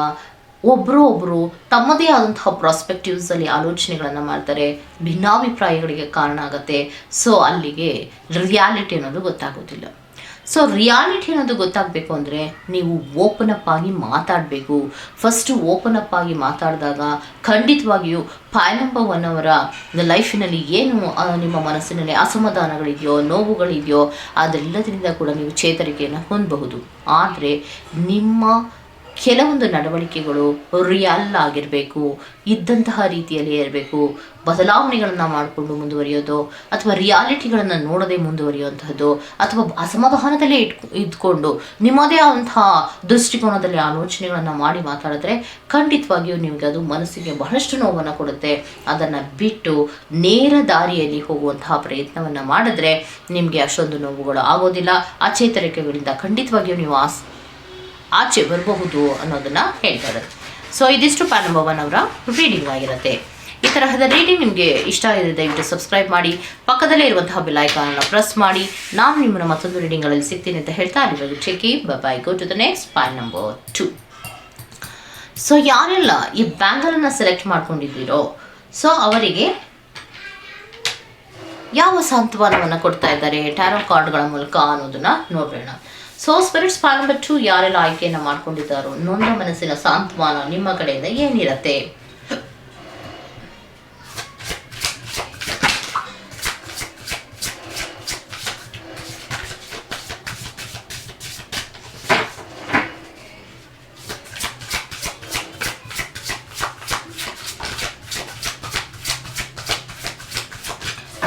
Speaker 1: ಒಬ್ಬರು ಒಬ್ಬರು ತಮ್ಮದೇ ಆದಂತಹ ಪ್ರಾಸ್ಪೆಕ್ಟಿವ್ಸಲ್ಲಿ ಆಲೋಚನೆಗಳನ್ನು ಮಾಡ್ತಾರೆ, ಭಿನ್ನಾಭಿಪ್ರಾಯಗಳಿಗೆ ಕಾರಣ ಆಗುತ್ತೆ. ಸೊ ಅಲ್ಲಿಗೆ ರಿಯಾಲಿಟಿ ಅನ್ನೋದು ಗೊತ್ತಾಗೋದಿಲ್ಲ. ಸೊ ರಿಯಾಲಿಟಿ ಅನ್ನೋದು ಗೊತ್ತಾಗಬೇಕು ಅಂದರೆ ನೀವು ಓಪನ್ ಅಪ್ ಆಗಿ ಮಾತಾಡಬೇಕು. ಫಸ್ಟು ಓಪನ್ ಅಪ್ ಆಗಿ ಮಾತಾಡಿದಾಗ ಖಂಡಿತವಾಗಿಯೂ ಫೈವ್ ನಂಬರ್ ಒನ್ ಅವರ ಲೈಫಿನಲ್ಲಿ ಏನು ನಿಮ್ಮ ಮನಸ್ಸಿನಲ್ಲಿ ಅಸಮಾಧಾನಗಳಿದೆಯೋ, ನೋವುಗಳಿದೆಯೋ, ಅದೆಲ್ಲದರಿಂದ ಕೂಡ ನೀವು ಚೇತರಿಕೆಯನ್ನು ಹೊಂದಬಹುದು. ಆದರೆ ನಿಮ್ಮ ಕೆಲವೊಂದು ನಡವಳಿಕೆಗಳು ರಿಯಲ್ ಆಗಿರಬೇಕು, ಇದ್ದಂತಹ ರೀತಿಯಲ್ಲಿ ಇರಬೇಕು. ಬದಲಾವಣೆಗಳನ್ನು ಮಾಡಿಕೊಂಡು ಮುಂದುವರಿಯೋದು, ಅಥವಾ ರಿಯಾಲಿಟಿಗಳನ್ನು ನೋಡದೆ ಮುಂದುವರಿಯುವಂತಹದ್ದು, ಅಥವಾ ಅಸಮಾಧಾನದಲ್ಲೇ ಇಟ್ಕೊ ಇದ್ಕೊಂಡು ನಿಮ್ಮದೇ ಆದಂತಹ ದೃಷ್ಟಿಕೋನದಲ್ಲಿ ಆಲೋಚನೆಗಳನ್ನು ಮಾಡಿ ಮಾತಾಡಿದ್ರೆ ಖಂಡಿತವಾಗಿಯೂ ನಿಮಗೆ ಅದು ಮನಸ್ಸಿಗೆ ಬಹಳಷ್ಟು ನೋವನ್ನು ಕೊಡುತ್ತೆ. ಅದನ್ನು ಬಿಟ್ಟು ನೇರ ದಾರಿಯಲ್ಲಿ ಹೋಗುವಂತಹ ಪ್ರಯತ್ನವನ್ನು ಮಾಡಿದ್ರೆ ನಿಮಗೆ ಅಷ್ಟೊಂದು ನೋವುಗಳು ಆಗೋದಿಲ್ಲ. ಆ ಚೇತರಿಕೆಗಳಿಂದ ಖಂಡಿತವಾಗಿಯೂ ನೀವು ಆಸ್ ಆಚೆ ಬರಬಹುದು ಅನ್ನೋದನ್ನ ಹೇಳ್ತಾರೆ. ಸೊ ಇದಿಷ್ಟು ಒನ್ ಅವರ ರೀಡಿಂಗ್ ಆಗಿರುತ್ತೆ. ಈ ತರಹದ ರೀಡಿಂಗ್ ನಿಮಗೆ ಇಷ್ಟ ಆಗಿದೆ ದಯವಿಟ್ಟು ಸಬ್ಸ್ಕ್ರೈಬ್ ಮಾಡಿ, ಪಕ್ಕದಲ್ಲೇ ಇರುವಂತಹ ಬೆಲ್ ಐಕಾನನ್ನು ಪ್ರೆಸ್ ಮಾಡಿ, ನಾನು ನಿಮ್ಮನ್ನು ಮತ್ತೊಂದು ರೀಡಿಂಗ್ಗಳಲ್ಲಿ ಸಿಗ್ತೀನಿ ಅಂತ ಹೇಳ್ತಾ ಇರ್ಬೋದು ಚೆಕ್ಕಿ bye go to the next pan number two so ಯಾರೆಲ್ಲ ಈ ಬ್ಯಾಂಗಲನ್ನು ಸೆಲೆಕ್ಟ್ ಮಾಡ್ಕೊಂಡಿದ್ದೀರೋ ಸೊ ಅವರಿಗೆ ಯಾವ ಸಾಂತ್ವನವನ್ನು ಕೊಡ್ತಾ ಇದ್ದಾರೆ ಟ್ಯಾರೋ ಕಾರ್ಡ್ಗಳ ಮೂಲಕ ಅನ್ನೋದನ್ನ ನೋಡೋಣ so spirits part number two ಯಾರೆಲ್ಲ ಆಯ್ಕೆಯನ್ನು ಮಾಡ್ಕೊಂಡಿದ್ದಾರೋ, ನೊಂದ ಮನಸ್ಸಿನ ಸಾಂತ್ವನ ನಿಮ್ಮ ಕಡೆಯಿಂದ ಏನಿರತ್ತೆ?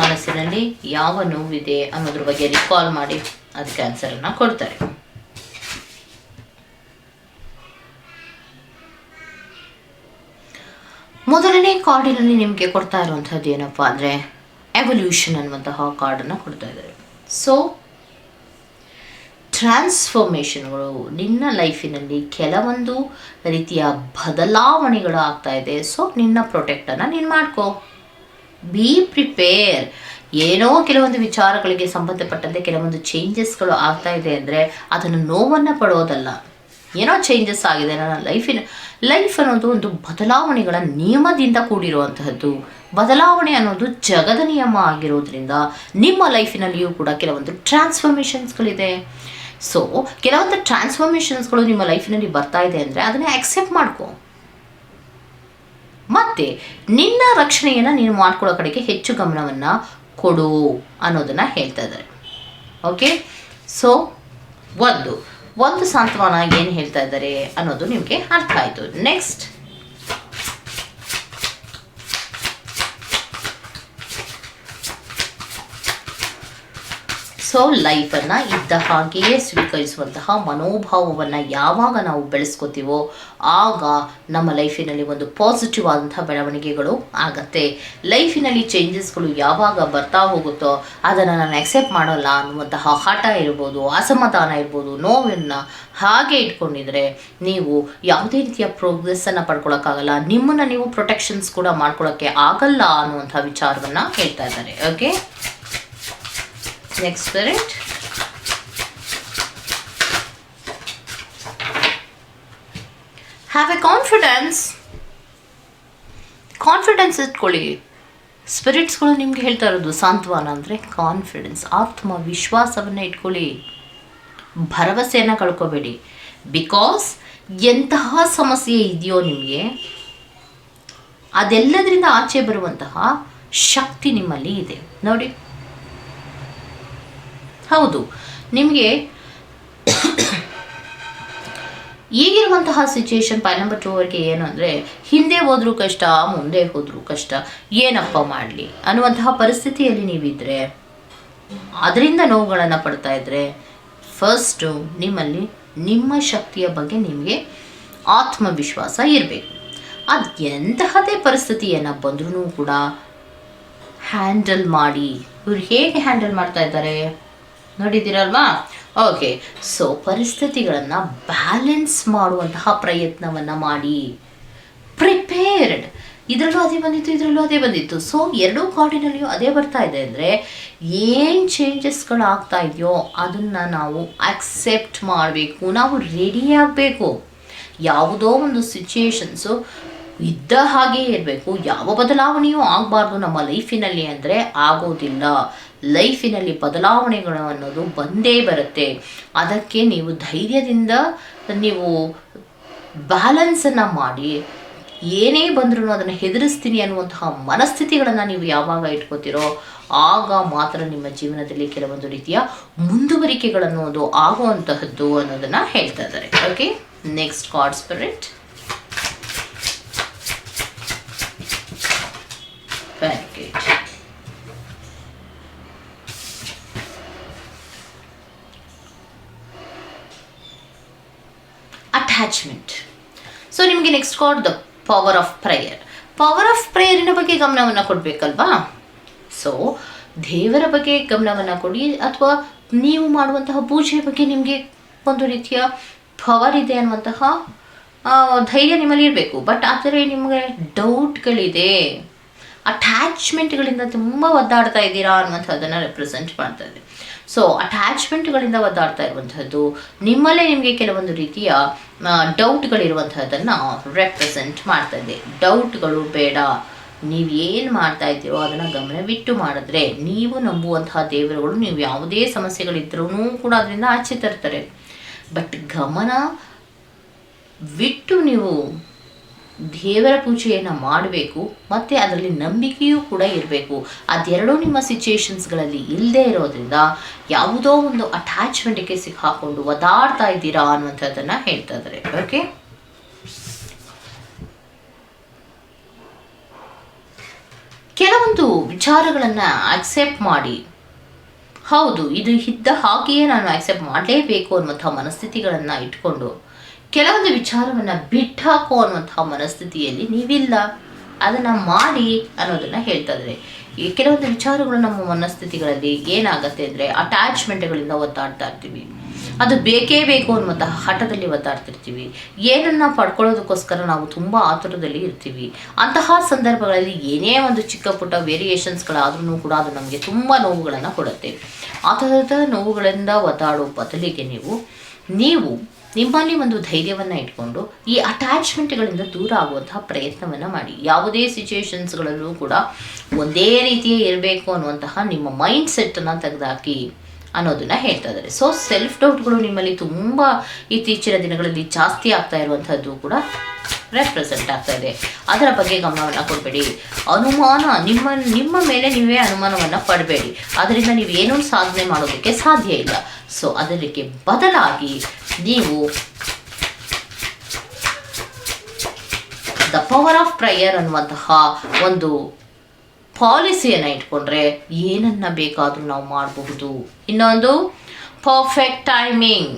Speaker 1: ಮನಸ್ಸಿನಲ್ಲಿ ಯಾವ ನೋವಿದೆ ಅನ್ನೋದ್ರ ಬಗ್ಗೆ ರಿಕಾಲ್ ಮಾಡಿ. ಅದಕ್ಕೆ ಆನ್ಸರನ್ನು ಕೊಡ್ತಾರೆ. ಮೊದಲನೇ ಕಾರ್ಡಿನಲ್ಲಿ ನಿಮಗೆ ಕೊಡ್ತಾ ಇರುವಂಥದ್ದು ಏನಪ್ಪ ಅಂದರೆ ಎವಲ್ಯೂಷನ್ ಅನ್ನುವಂತಹ ಕಾರ್ಡನ್ನು ಕೊಡ್ತಾ ಇದ್ದಾರೆ. ಸೊ ಟ್ರಾನ್ಸ್ಫಾರ್ಮೇಷನ್ಗಳು ನಿನ್ನ ಲೈಫಿನಲ್ಲಿ ಕೆಲವೊಂದು ರೀತಿಯ ಬದಲಾವಣೆಗಳು ಆಗ್ತಾ ಇದೆ. ಸೊ ನಿನ್ನ ಪ್ರೊಟೆಕ್ಟನ್ನು ನೀನು ಮಾಡ್ಕೋ. ಬಿ ಪ್ರಿಪೇರ್ ಏನೋ ಕೆಲವೊಂದು ವಿಚಾರಗಳಿಗೆ ಸಂಬಂಧಪಟ್ಟಂತೆ ಕೆಲವೊಂದು ಚೇಂಜಸ್ಗಳು ಆಗ್ತಾ ಇದೆ ಅಂದರೆ ಅದನ್ನು ನೋವನ್ನು ಪಡೋದಲ್ಲ. ಏನೋ ಚೇಂಜಸ್ ಆಗಿದೆ ನನ್ನ ಲೈಫಿನ ಲೈಫ್ ಅನ್ನೋದು ಒಂದು ಬದಲಾವಣೆಗಳ ನಿಯಮದಿಂದ ಕೂಡಿರುವಂತಹದ್ದು. ಬದಲಾವಣೆ ಅನ್ನೋದು ಜಗದ ನಿಯಮ ಆಗಿರೋದ್ರಿಂದ ನಿಮ್ಮ ಲೈಫಿನಲ್ಲಿಯೂ ಕೂಡ ಕೆಲವೊಂದು ಟ್ರಾನ್ಸ್ಫಾರ್ಮೇಷನ್ಸ್ಗಳಿದೆ ಸೊ ಕೆಲವೊಂದು ಟ್ರಾನ್ಸ್ಫಾರ್ಮೇಷನ್ಸ್ಗಳು ನಿಮ್ಮ ಲೈಫಿನಲ್ಲಿ ಬರ್ತಾ ಇದೆ ಅಂದರೆ ಅದನ್ನೇ ಆಕ್ಸೆಪ್ಟ್ ಮಾಡ್ಕೋ. ಮತ್ತೆ, ನಿನ್ನ ರಕ್ಷಣೆಯನ್ನು ನೀನು ಮಾಡ್ಕೊಳ್ಳೋ ಕಡೆಗೆ ಹೆಚ್ಚು ಗಮನವನ್ನು ಕೊಡು ಅನ್ನೋದನ್ನ ಹೇಳ್ತಾ ಇದ್ದಾರೆ. ಓಕೆ ಸೊ ಒಂದು. ಒಂದು ಸಾಂತ್ವನ ಏನು ಹೇಳ್ತಾ ಇದ್ದಾರೆ ಅನ್ನೋದು ನಿಮಗೆ ಅರ್ಥ ಆಯಿತು. ನೆಕ್ಸ್ಟ್ ಸೊ ಲೈಫನ್ನು ಇದ್ದ ಹಾಗೆಯೇ ಸ್ವೀಕರಿಸುವಂತಹ ಮನೋಭಾವವನ್ನು ಯಾವಾಗ ನಾವು ಬೆಳೆಸ್ಕೋತೀವೋ ಆಗ ನಮ್ಮ ಲೈಫಿನಲ್ಲಿ ಒಂದು ಪಾಸಿಟಿವ್ ಆದಂತಹ ಬೆಳವಣಿಗೆಗಳು ಆಗತ್ತೆ. ಲೈಫಿನಲ್ಲಿ ಚೇಂಜಸ್ಗಳು ಯಾವಾಗ ಬರ್ತಾ ಹೋಗುತ್ತೋ ಅದನ್ನು ನಾನು ಅಕ್ಸೆಪ್ಟ್ ಮಾಡೋಲ್ಲ ಅನ್ನುವಂತಹ ಹಠ ಇರ್ಬೋದು, ಅಸಮಾಧಾನ ಇರ್ಬೋದು, ನೋವನ್ನು ಹಾಗೆ ಇಟ್ಕೊಂಡಿದ್ರೆ ನೀವು ಯಾವುದೇ ರೀತಿಯ ಪ್ರೋಗ್ರೆಸ್ಸನ್ನು ಪಡ್ಕೊಳಕ್ಕಾಗಲ್ಲ. ನಿಮ್ಮನ್ನು ನೀವು ಪ್ರೊಟೆಕ್ಷನ್ಸ್ ಕೂಡ ಮಾಡ್ಕೊಳ್ಳೋಕ್ಕೆ ಆಗಲ್ಲ ಅನ್ನುವಂಥ ವಿಚಾರವನ್ನು ಹೇಳ್ತಾ ಇದ್ದಾರೆ. Okay next spirit have a confidence. Confidence ಇಟ್ಕೊಳ್ಳಿ. ಸ್ಪಿರಿಟ್ಸ್ಗಳು ನಿಮ್ಗೆ ಹೇಳ್ತಾ ಇರೋದು ಸಾಂತ್ವನ ಅಂದರೆ ಕಾನ್ಫಿಡೆನ್ಸ್ ಆತ್ಮವಿಶ್ವಾಸವನ್ನು ಇಟ್ಕೊಳ್ಳಿ. ಭರವಸೆಯನ್ನು ಕಳ್ಕೊಬೇಡಿ. ಬಿಕಾಸ್ ಎಂತಹ ಸಮಸ್ಯೆ ಇದೆಯೋ ನಿಮಗೆ, ಅದೆಲ್ಲದರಿಂದ ಆಚೆ ಬರುವಂತಹ ಶಕ್ತಿ ನಿಮ್ಮಲ್ಲಿ ಇದೆ. ನೋಡಿ. ಹೌದು. ನಿಮಗೆ ಈಗಿರುವಂತಹ ಸಿಚುಯೇಷನ್ ಪಾಯ್ ನಂಬರ್ ಟೂ ಏನು ಅಂದರೆ, ಹಿಂದೆ ಹೋದರೂ ಕಷ್ಟ, ಮುಂದೆ ಹೋದರೂ ಕಷ್ಟ, ಏನಪ್ಪ ಮಾಡಲಿ ಅನ್ನುವಂತಹ ಪರಿಸ್ಥಿತಿಯಲ್ಲಿ ನೀವಿದ್ದರೆ ಅದರಿಂದ ನೋವುಗಳನ್ನು ಪಡ್ತಾ ಇದ್ದರೆ ಫಸ್ಟು ನಿಮ್ಮಲ್ಲಿ ನಿಮ್ಮ ಶಕ್ತಿಯ ಬಗ್ಗೆ ನಿಮಗೆ ಆತ್ಮವಿಶ್ವಾಸ ಇರಬೇಕು. ಅದು ಎಂತಹದೇ ಪರಿಸ್ಥಿತಿಯನ್ನು ಬಂದ್ರೂ ಕೂಡ ಹ್ಯಾಂಡಲ್ ಮಾಡಿ. ಇವ್ರು ಹೇಗೆ ಹ್ಯಾಂಡಲ್ ಮಾಡ್ತಾ ಇದ್ದಾರೆ? ನೋಡಿದ್ದೀರಲ್ವಾ? ಓಕೆ ಸೊ ಪರಿಸ್ಥಿತಿಗಳನ್ನು ಬ್ಯಾಲೆನ್ಸ್ ಮಾಡುವಂತಹ ಪ್ರಯತ್ನವನ್ನು ಮಾಡಿ. ಪ್ರಿಪೇರ್ಡ್ ಇದರಲ್ಲೂ ಅದೇ ಬಂದಿತ್ತು, ಇದರಲ್ಲೂ ಅದೇ ಬಂದಿತ್ತು. ಸೊ ಎರಡೂ ಕಾರ್ಡಿನಲ್ಲಿಯೂ ಅದೇ ಬರ್ತಾ ಇದೆ ಅಂದರೆ, ಏನು ಚೇಂಜಸ್ಗಳು ಆಗ್ತಾ ಇದೆಯೋ ಅದನ್ನು ನಾವು ಅಕ್ಸೆಪ್ಟ್ ಮಾಡಬೇಕು, ನಾವು ರೆಡಿ ಆಗಬೇಕು. ಯಾವುದೋ ಒಂದು ಸಿಚುಯೇಷನ್ಸು ಇದ್ದ ಹಾಗೆ ಇರಬೇಕು. ಯಾವ ಬದಲಾವಣೆಯೂ ಆಗಬಾರ್ದು ನಮ್ಮ ಲೈಫಿನಲ್ಲಿ ಅಂದರೆ ಆಗೋದಿಲ್ಲ. ಲೈಫಿನಲ್ಲಿ ಬದಲಾವಣೆಗಳು ಅನ್ನೋದು ಬಂದೇ ಬರುತ್ತೆ. ಅದಕ್ಕೆ ನೀವು ಧೈರ್ಯದಿಂದ ನೀವು ಬ್ಯಾಲೆನ್ಸನ್ನು ಮಾಡಿ, ಏನೇ ಬಂದರೂ ಅದನ್ನು ಹೆದರಿಸ್ತೀನಿ ಅನ್ನುವಂತಹ ಮನಸ್ಥಿತಿಗಳನ್ನು ನೀವು ಯಾವಾಗ ಇಟ್ಕೋತೀರೋ, ಆಗ ಮಾತ್ರ ನಿಮ್ಮ ಜೀವನದಲ್ಲಿ ಕೆಲವೊಂದು ರೀತಿಯ ಮುಂದುವರಿಕೆಗಳನ್ನೋದು ಆಗುವಂತಹದ್ದು ಅನ್ನೋದನ್ನು ಹೇಳ್ತಾ ಇದ್ದಾರೆ. Okay next card spirit attachment so ನಿಮಗೆ next card the power of prayer power of ಪ್ರೇಯರಿನ ಬಗ್ಗೆ ಗಮನವನ್ನು ಕೊಡಬೇಕಲ್ವಾ? ಸೊ ದೇವರ ಬಗ್ಗೆ ಗಮನವನ್ನು ಕೊಡಿ, ಅಥವಾ ನೀವು ಮಾಡುವಂತಹ ಪೂಜೆ ಬಗ್ಗೆ ನಿಮಗೆ ಒಂದು ರೀತಿಯ ಪವರ್ ಇದೆ ಅನ್ನುವಂತಹ ಧೈರ್ಯ ನಿಮ್ಮಲ್ಲಿ ಇರಬೇಕು. ಬಟ್ ಆದರೆ ನಿಮಗೆ ಡೌಟ್ಗಳಿದೆ ಅಟ್ಯಾಚ್ಮೆಂಟ್ಗಳಿಂದ ತುಂಬ ಒದ್ದಾಡ್ತಾ ಇದ್ದೀರಾ ಅನ್ನುವಂಥದ್ದನ್ನು ರೆಪ್ರೆಸೆಂಟ್ ಮಾಡ್ತಾ ಇದೆ. ಸೊ ಅಟ್ಯಾಚ್ಮೆಂಟ್ಗಳಿಂದ ಒದ್ದಾಡ್ತಾ ಇರುವಂಥದ್ದು, ನಿಮ್ಮಲ್ಲೇ ನಿಮಗೆ ಕೆಲವೊಂದು ರೀತಿಯ ಡೌಟ್ಗಳಿರುವಂಥದ್ದನ್ನು ರೆಪ್ರೆಸೆಂಟ್ ಮಾಡ್ತಾ ಇದೆ. ಡೌಟ್ಗಳು ಬೇಡ. ನೀವು ಏನು ಮಾಡ್ತಾ ಇದ್ದೀರೋ ಅದನ್ನು ಗಮನವಿಟ್ಟು ಮಾಡಿದ್ರೆ, ನೀವು ನಂಬುವಂತಹ ದೇವರುಗಳು, ನೀವು ಯಾವುದೇ ಸಮಸ್ಯೆಗಳಿದ್ರೂ ಕೂಡ ಅದರಿಂದ ಆಚೆ ತರ್ತಾರೆ. ಬಟ್ ಗಮನ ಬಿಟ್ಟು ನೀವು ದೇವರ ಪೂಜೆಯನ್ನು ಮಾಡಬೇಕು, ಮತ್ತು ಅದರಲ್ಲಿ ನಂಬಿಕೆಯೂ ಕೂಡ ಇರಬೇಕು. ಅದೆರಡೂ ನಿಮ್ಮ ಸಿಚುಯೇಷನ್ಸ್ಗಳಲ್ಲಿ ಇಲ್ಲದೆ ಇರೋದ್ರಿಂದ ಯಾವುದೋ ಒಂದು ಅಟ್ಯಾಚ್ಮೆಂಟ್ಗೆ ಸಿಕ್ಕಾಕೊಂಡು ಒದಾಡ್ತಾ ಇದ್ದೀರಾ ಅನ್ನುವಂಥದ್ದನ್ನು ಹೇಳ್ತಾ ಇದ್ದಾರೆ. ಓಕೆ ಕೆಲವೊಂದು ವಿಚಾರಗಳನ್ನು ಅಕ್ಸೆಪ್ಟ್ ಮಾಡಿ. ಹೌದು, ಇದು ಇದ್ದ ಹಾಗೆಯೇ ನಾನು ಆಕ್ಸೆಪ್ಟ್ ಮಾಡಲೇಬೇಕು ಅನ್ನುವಂಥ ಮನಸ್ಥಿತಿಗಳನ್ನು ಇಟ್ಕೊಂಡು ಕೆಲವೊಂದು ವಿಚಾರವನ್ನು ಬಿಟ್ಟಾಕೋ ಅನ್ನುವಂಥ ಮನಸ್ಥಿತಿಯಲ್ಲಿ ನೀವಿಲ್ಲ. ಅದನ್ನು ಮಾಡಿ ಅನ್ನೋದನ್ನು ಹೇಳ್ತಾ ಇದ್ದಾರೆ. ಈ ಕೆಲವೊಂದು ವಿಚಾರಗಳು ನಮ್ಮ ಮನಸ್ಥಿತಿಗಳಲ್ಲಿ ಏನಾಗುತ್ತೆ ಅಂದರೆ ಅಟ್ಯಾಚ್ಮೆಂಟ್ಗಳಿಂದ ಒತ್ತಾಡ್ತಾ ಇರ್ತೀವಿ. ಅದು ಬೇಕೇ ಬೇಕು ಅನ್ನುವಂತಹ ಹಠದಲ್ಲಿ ಒತ್ತಾಡ್ತಿರ್ತೀವಿ ಏನನ್ನ ಪಡ್ಕೊಳ್ಳೋದಕ್ಕೋಸ್ಕರ ನಾವು ತುಂಬ ಆತುರದಲ್ಲಿ ಇರ್ತೀವಿ. ಅಂತಹ ಸಂದರ್ಭಗಳಲ್ಲಿ ಏನೇ ಒಂದು ಚಿಕ್ಕ ಪುಟ್ಟ ವೇರಿಯೇಷನ್ಸ್ಗಳಾದ್ರೂ ಕೂಡ ಅದು ನಮಗೆ ತುಂಬ ನೋವುಗಳನ್ನು ಕೊಡುತ್ತೆ. ಆ ಥರದ ನೋವುಗಳಿಂದ ಒತ್ತಾಡುವ ಬದಲಿಗೆ ನೀವು ನೀವು ನಿಮ್ಮಲ್ಲಿ ಒಂದು ಧೈರ್ಯವನ್ನು ಇಟ್ಕೊಂಡು ಈ ಅಟ್ಯಾಚ್ಮೆಂಟ್ಗಳಿಂದ ದೂರ ಆಗುವಂತಹ ಪ್ರಯತ್ನವನ್ನು ಮಾಡಿ. ಯಾವುದೇ ಸಿಚುಯೇಷನ್ಸ್ಗಳಲ್ಲೂ ಕೂಡ ಒಂದೇ ರೀತಿಯೇ ಇರಬೇಕು ಅನ್ನುವಂತಹ ನಿಮ್ಮ ಮೈಂಡ್ ಸೆಟ್ಟನ್ನು ತೆಗೆದುಹಾಕಿ ಅನ್ನೋದನ್ನ ಹೇಳ್ತಾ ಇದ್ದಾರೆ. ಸೊ ಸೆಲ್ಫ್ ಡೌಟ್ಗಳು ನಿಮ್ಮಲ್ಲಿ ತುಂಬ ಇತ್ತೀಚಿನ ದಿನಗಳಲ್ಲಿ ಜಾಸ್ತಿ ಆಗ್ತಾ ಇರುವಂಥದ್ದು ಕೂಡ ರೆಪ್ರೆಸೆಂಟ್ ಆಗ್ತಾ ಇದೆ. ಅದರ ಬಗ್ಗೆ ಗಮನವನ್ನು ಕೊಡಬೇಡಿ. ಅನುಮಾನ, ನಿಮ್ಮ ನಿಮ್ಮ ಮೇಲೆ ನೀವೇ ಅನುಮಾನವನ್ನು ಪಡಬೇಡಿ. ಅದರಿಂದ ನೀವು ಏನೂ ಸಾಧನೆ ಮಾಡೋದಕ್ಕೆ ಸಾಧ್ಯ ಇಲ್ಲ. ಸೊ ಅದಕ್ಕೆ ಬದಲಾಗಿ ನೀವು ದ ಪವರ್ ಆಫ್ ಪ್ರೇಯರ್ ಅನ್ನುವಂತಹ ಒಂದು ಪಾಲಿಸಿಯನ್ನು ಇಟ್ಕೊಂಡ್ರೆ ಏನನ್ನ ಬೇಕಾದರೂ ನಾವು ಮಾಡಬಹುದು. ಇನ್ನೊಂದು ಪರ್ಫೆಕ್ಟ್ ಟೈಮಿಂಗ್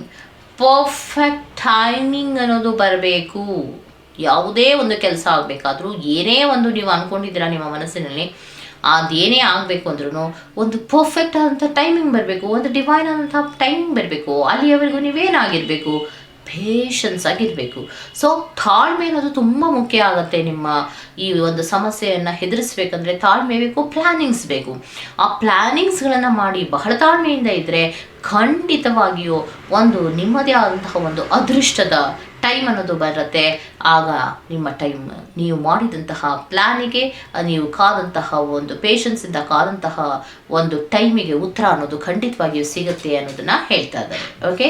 Speaker 1: ಪರ್ಫೆಕ್ಟ್ ಟೈಮಿಂಗ್ ಅನ್ನೋದು ಬರಬೇಕು. ಯಾವುದೇ ಒಂದು ಕೆಲಸ ಆಗಬೇಕಾದ್ರೂ, ಏನೇ ಒಂದು ನೀವು ಅಂದ್ಕೊಂಡಿದ್ದೀರಾ ನಿಮ್ಮ ಮನಸ್ಸಿನಲ್ಲಿ, ಅದೇನೇ ಆಗಬೇಕು ಅಂದ್ರೂ ಒಂದು ಪರ್ಫೆಕ್ಟ್ ಆದಂಥ ಟೈಮಿಂಗ್ ಬರಬೇಕು, ಒಂದು ಡಿವೈನ್ ಆದಂಥ ಟೈಮಿಂಗ್ ಬರಬೇಕು. ಅಲ್ಲಿಯವರೆಗೂ ನೀವೇನಾಗಿರಬೇಕು? ಪೇಷನ್ಸ್ ಆಗಿರಬೇಕು. ಸೊ ತಾಳ್ಮೆ ಅನ್ನೋದು ತುಂಬ ಮುಖ್ಯ ಆಗುತ್ತೆ ನಿಮ್ಮ ಈ ಒಂದು ಸಮಸ್ಯೆಯನ್ನು ಹೆದರಿಸ್ಬೇಕಂದ್ರೆ ತಾಳ್ಮೆ ಬೇಕು ಪ್ಲ್ಯಾನಿಂಗ್ಸ್ ಬೇಕು. ಆ ಪ್ಲ್ಯಾನಿಂಗ್ಸ್ಗಳನ್ನು ಮಾಡಿ ಬಹಳ ತಾಳ್ಮೆಯಿಂದ ಇದ್ದರೆ ಖಂಡಿತವಾಗಿಯೂ ಒಂದು ನಿಮ್ಮದೇ ಆದಂತಹ ಒಂದು ಅದೃಷ್ಟದ ಟೈಮ್ ಅನ್ನೋದು ಬರುತ್ತೆ. ಆಗ ನಿಮ್ಮ ಟೈಮ್ ನೀವು ಮಾಡಿದಂತಹ ಪ್ಲ್ಯಾನಿಗೆ ನೀವು ಕಾದಂತಹ ಒಂದು ಪೇಷನ್ಸಿಂದ ಕಾದಂತಹ ಒಂದು ಟೈಮಿಗೆ ಉತ್ತರ ಅನ್ನೋದು ಖಂಡಿತವಾಗಿಯೂ ಸಿಗುತ್ತೆ ಅನ್ನೋದನ್ನ ಹೇಳ್ತಾ ಇದ್ದಾರೆ. ಓಕೆ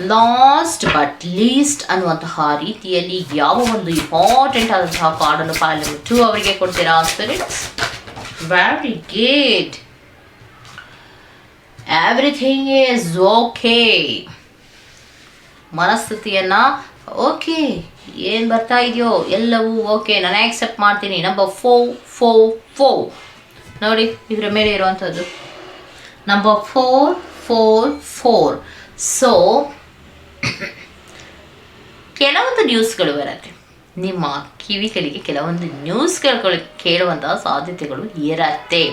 Speaker 1: ಲಾಸ್ಟ್ ಬಟ್ ಲೀಸ್ಟ್ ಅನ್ನುವಂತಹ ರೀತಿಯಲ್ಲಿ ಯಾವ ಒಂದು ಇಂಪಾರ್ಟೆಂಟ್ ಆದಂತಹ ಕಾರ್ಡನ್ನು ಪಾಲನೆ ಟು ಅವರಿಗೆ ಕೊಡ್ತೀರಾ spirits very great everything is okay ಮನಸ್ಥಿತಿಯನ್ನ okay ಏನು ಬರ್ತಾ ಇದೆಯೋ ಎಲ್ಲವೂ ಓಕೆ ನಾನು ಆಕ್ಸೆಪ್ಟ್ ಮಾಡ್ತೀನಿ. ನಂಬರ್ ಫೋ ಫೋ ಫೋ ನೋಡಿ, ಇದರ ಮೇಲೆ ಇರುವಂಥದ್ದು number four four four so ಕೆಲವೊಂದು ನ್ಯೂಸ್ಗಳು ಬರುತ್ತೆ. ನಿಮ್ಮ ಕಿವಿಗಳಿಗೆ ಕೆಲವೊಂದು ನ್ಯೂಸ್ಗಳು ಕೇಳುವಂತಹ ಸಾಧ್ಯತೆಗಳು ಇರತ್ತೆ.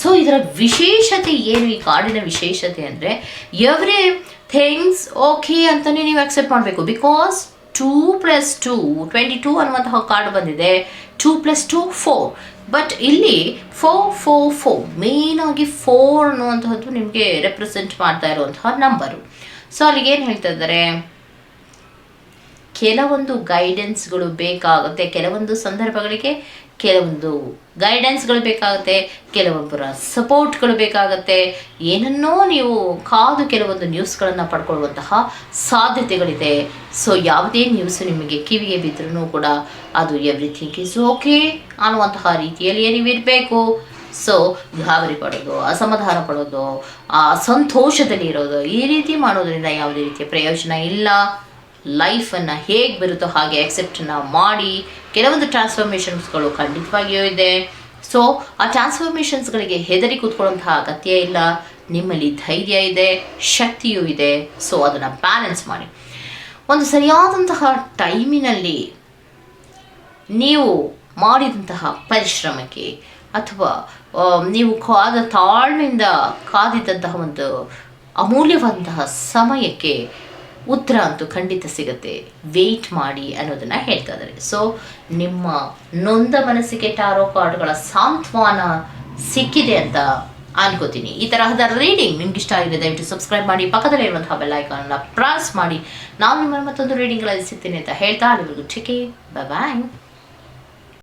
Speaker 1: ಸೊ ಇದರ ವಿಶೇಷತೆ ಏನು? ಈ ಕಾರ್ಡಿನ ವಿಶೇಷತೆ ಅಂದರೆ ಎವ್ರಿ ಥಿಂಗ್ಸ್ ಓಕೆ ಅಂತಲೇ ನೀವು ಅಕ್ಸೆಪ್ಟ್ ಮಾಡಬೇಕು. Because two plus two twenty two ಅನ್ನುವಂತಹ ಕಾರ್ಡ್ ಬಂದಿದೆ. Two plus two four but ಇಲ್ಲಿ ಫೋರ್ ಫೋರ್ ಫೋ ಮೇಯ್ನಾಗಿ ಫೋರ್ ಅನ್ನುವಂತಹದ್ದು ನಿಮಗೆ ರೆಪ್ರೆಸೆಂಟ್ ಮಾಡ್ತಾ ಇರುವಂತಹ ನಂಬರು ಸೊ ಅಲ್ಲಿಗೆ ಏನು ಹೇಳ್ತಾ ಇದ್ದಾರೆ? ಕೆಲವೊಂದು ಗೈಡೆನ್ಸ್ಗಳು ಬೇಕಾಗುತ್ತೆ. ಕೆಲವೊಂದು ಸಂದರ್ಭಗಳಿಗೆ ಕೆಲವೊಂದು ಗೈಡೆನ್ಸ್ಗಳು ಬೇಕಾಗುತ್ತೆ. ಕೆಲವೊಬ್ಬರ ಸಪೋರ್ಟ್ಗಳು ಬೇಕಾಗುತ್ತೆ. ಏನನ್ನೋ ನೀವು ಕಾದು ಕೆಲವೊಂದು ನ್ಯೂಸ್ಗಳನ್ನು ಪಡ್ಕೊಳ್ಳುವಂತಹ ಸಾಧ್ಯತೆಗಳಿದೆ. ಸೊ ಯಾವುದೇ ನ್ಯೂಸ್ ನಿಮಗೆ ಕಿವಿಗೆ ಬಿದ್ದರೂ ಕೂಡ ಅದು ಎವ್ರಿಥಿಂಗ್ ಈಸ್ ಓಕೆ ಅನ್ನುವಂತಹ ರೀತಿಯಲ್ಲಿ ನೀವಿರಬೇಕು. ಸೊ ಗಾಬರಿ ಪಡೋದು, ಅಸಮಾಧಾನ ಪಡೋದು, ಆ ಸಂತೋಷದಲ್ಲಿ ಇರೋದು ಈ ರೀತಿ ಮಾಡೋದ್ರಿಂದ ಯಾವುದೇ ರೀತಿಯ ಪ್ರಯೋಜನ ಇಲ್ಲ. ಲೈಫನ್ನು ಹೇಗೆ ಬರುತ್ತೋ ಹಾಗೆ acceptನ ಮಾಡಿ ಕೆಲವೊಂದು ಟ್ರಾನ್ಸ್ಫಾರ್ಮೇಷನ್ಸ್ಗಳು ಖಂಡಿತವಾಗಿಯೂ ಇದೆ. ಸೊ ಆ ಟ್ರಾನ್ಸ್ಫಾರ್ಮೇಷನ್ಸ್ಗಳಿಗೆ ಹೆದರಿ ಕೂತ್ಕೊಳ್ಳುವಂತಹ ಅಗತ್ಯ ಇಲ್ಲ. ನಿಮ್ಮಲ್ಲಿ ಧೈರ್ಯ ಇದೆ, ಶಕ್ತಿಯೂ ಇದೆ. ಸೊ ಅದನ್ನು ಬ್ಯಾಲೆನ್ಸ್ ಮಾಡಿ. ಒಂದು ಸರಿಯಾದಂತಹ ಟೈಮಿನಲ್ಲಿ ನೀವು ಮಾಡಿದಂತಹ ಪರಿಶ್ರಮಕ್ಕೆ ಅಥವಾ ನೀವು ಕಾದ ತಾಳ್ಮೆಯಿಂದ ಕಾದಿದ್ದಂತಹ ಒಂದು ಅಮೂಲ್ಯವಾದಂತಹ ಸಮಯಕ್ಕೆ ಉತ್ತರ ಅಂತೂ ಖಂಡಿತ ಸಿಗುತ್ತೆ. ವೆಯ್ಟ್ ಮಾಡಿ ಅನ್ನೋದನ್ನು ಹೇಳ್ತಾ ಇದ್ದಾರೆ. ಸೊ ನಿಮ್ಮ ನೊಂದ ಮನಸ್ಸಿಗೆ ಟಾರೋ ಕಾರ್ಡ್ಗಳ ಸಾಂತ್ವನ ಸಿಕ್ಕಿದೆ ಅಂತ ಅನ್ಕೋತೀನಿ. ಈ ತರಹದ ರೀಡಿಂಗ್ ನಿಮ್ಗೆ ಇಷ್ಟ ಆಗಿದೆ, ದಯವಿಟ್ಟು ಸಬ್ಸ್ಕ್ರೈಬ್ ಮಾಡಿ ಪಕ್ಕದಲ್ಲಿರುವಂತಹ ಬೆಲ್ ಐಕಾನ್ನ ಪ್ರೆಸ್ ಮಾಡಿ. ನಾನು ನಿಮ್ಮನ್ನು ಮತ್ತೊಂದು ರೀಡಿಂಗ್ಗಳಲ್ಲಿ ಸಿಗ್ತೀನಿ ಅಂತ ಹೇಳ್ತಾ, ಅಲ್ಲಿವರೆಗೂ ಟೇಕ್ ಬಾಯ್